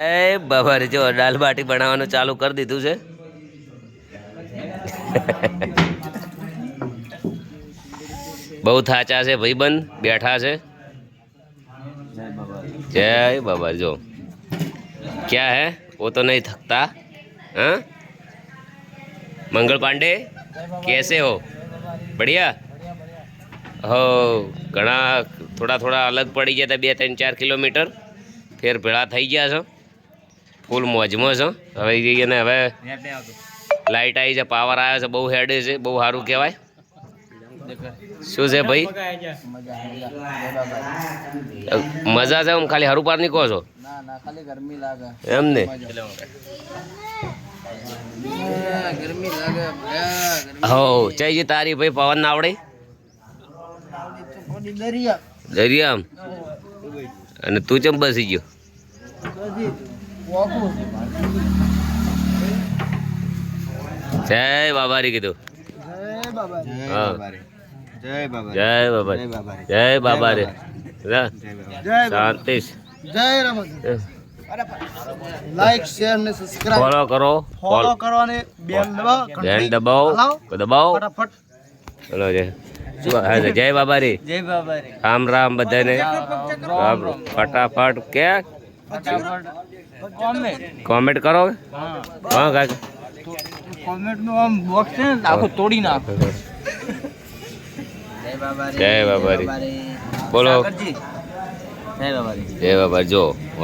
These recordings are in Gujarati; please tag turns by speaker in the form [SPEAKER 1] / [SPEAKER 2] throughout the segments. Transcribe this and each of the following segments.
[SPEAKER 1] એ બાબા રે જો દાલ બાટી બનાવવાનું ચાલુ કરી દીધું છે. બહુ થાચા છે ભાઈબંધ, બેઠા છે. જય બાબા, જો. ક્યાં હે? વો તો નહીં થકતા. હા? મંગળ પાંડે, કેસે હો? બઢિયા? હો, ઘણા, થોડા થોડા અલગ પડી ગયા હતા બે, ત્રણ, ચાર કિલોમીટર. ફેર ભેળા થઈ ગયા છો. ફૂલ મોજમાં છો હવે જઈએ ને હવે લાઇટ આવી છે પાવર આવ્યો છે બહુ હેડે છે બહુ સારું કહેવાય. શું છે ભાઈ? મજા છે ખાલી હારું પાર નીકળો છો?
[SPEAKER 2] ના ના ખાલી ગરમી લાગે.
[SPEAKER 1] એમ ને? હો ચાઈ તારી ભાઈ પવન ના આવડે? દરિયામ અને તું ચમ બસી ગયો? જય બાબારી કીધું.
[SPEAKER 2] જય બાબા
[SPEAKER 1] રી
[SPEAKER 2] જય બાબા
[SPEAKER 1] જય બાબા
[SPEAKER 2] જય બાબા રે.
[SPEAKER 1] જય બાબા રે શાંતિ.
[SPEAKER 2] જય રમત લાઈક શેર ને સબસ્ક્રાઇબ
[SPEAKER 1] ફોલો કરો.
[SPEAKER 2] ફોલો કરો અને બેલ દબાવો.
[SPEAKER 1] દબાવો.
[SPEAKER 2] ફટાફટ.
[SPEAKER 1] ચલો જય
[SPEAKER 2] બાબા રે
[SPEAKER 1] રામ રામ બધાને. રામ. ફટાફટ કે?
[SPEAKER 2] કોમેન્ટ
[SPEAKER 1] કરો
[SPEAKER 2] હા
[SPEAKER 1] હા કાકા.
[SPEAKER 2] કોમેન્ટનું આમ બોક્સ છે ને આખું તોડી નાખો. જય બાબા
[SPEAKER 1] જય બાબા રે. બોલો.
[SPEAKER 2] જય બાબા
[SPEAKER 1] જો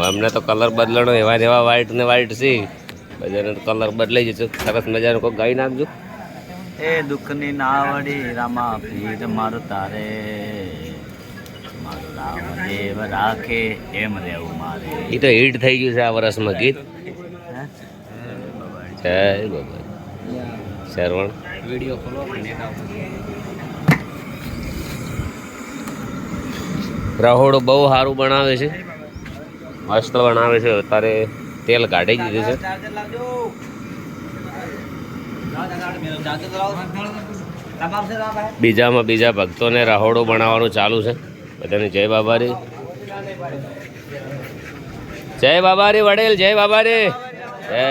[SPEAKER 1] અમને તો કલર બદલણો એવા ને એવા વ્હાઈટ ને વ્હાઈટ છે. બધાને તો કલર બદલાઈ જશે. સરસ મજાનો કોઈ ગાઈ નાખજો.
[SPEAKER 2] એ દુઃખની નાવડી રામા પીર મારો તારે મારું રામ દેવ રાખે એમ રહેવું મારે.
[SPEAKER 1] એ તો હિટ થઈ ગયું છે આ વર્ષમાં ગીત.
[SPEAKER 2] હે?
[SPEAKER 1] જય બાબા શ્રવણ.
[SPEAKER 2] વીડિયો ખોલો
[SPEAKER 1] રહોડો બહુ સારું બનાવે છે. મસ્ત બનાવે છે. અત્યારે તેલ કાઢી દીધું છે. બીજામાં બીજા ભક્તોને રહોડો બનાવવાનું ચાલુ છે. બધાને જય બાબા રે જય બાબા રે વડેલ જય બાબા રે જય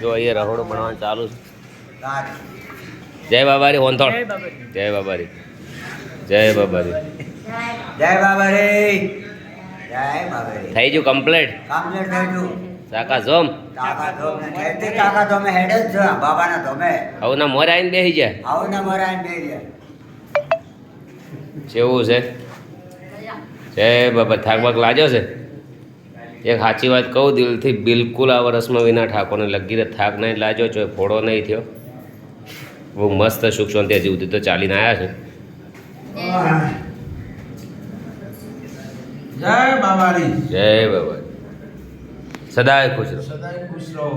[SPEAKER 1] જો અહીંયા રહોડો બનાવવાનું ચાલુ છે. જય બાબારી હોનથોડ જય જય બાબારી.
[SPEAKER 3] જય બાબા રે જય બાબા રે
[SPEAKER 1] થઈ ગયું કમ્પ્લીટ?
[SPEAKER 3] કમ્પ્લીટ થઈ ગયું.
[SPEAKER 1] સાકા જોમ
[SPEAKER 3] કાકા તો કાકા તો હેડ જ છો. બાબાના ધોમે. આવું
[SPEAKER 1] હવે ના મોર આવીને બેસી જાય.
[SPEAKER 3] આવું ને મરાય બેસી જાય.
[SPEAKER 1] કેવું છે. જય બાબા થાક બાક લાગ્યો છે? એક સાચી વાત કહું દિલથી બિલકુલ આ વર્ષમાં વિના ઠાકોરને લગી થાક નહીં લાગ્યો છો ફોડો નહીં થયો. બહુ મસ્ત સુખ શાંતિ હજી સુધી તો ચાલીને આવ્યા છે.
[SPEAKER 4] જય બાબા
[SPEAKER 1] જય બાબા સદાય ખુશ રહો.
[SPEAKER 4] સદાય ખુશ રહો.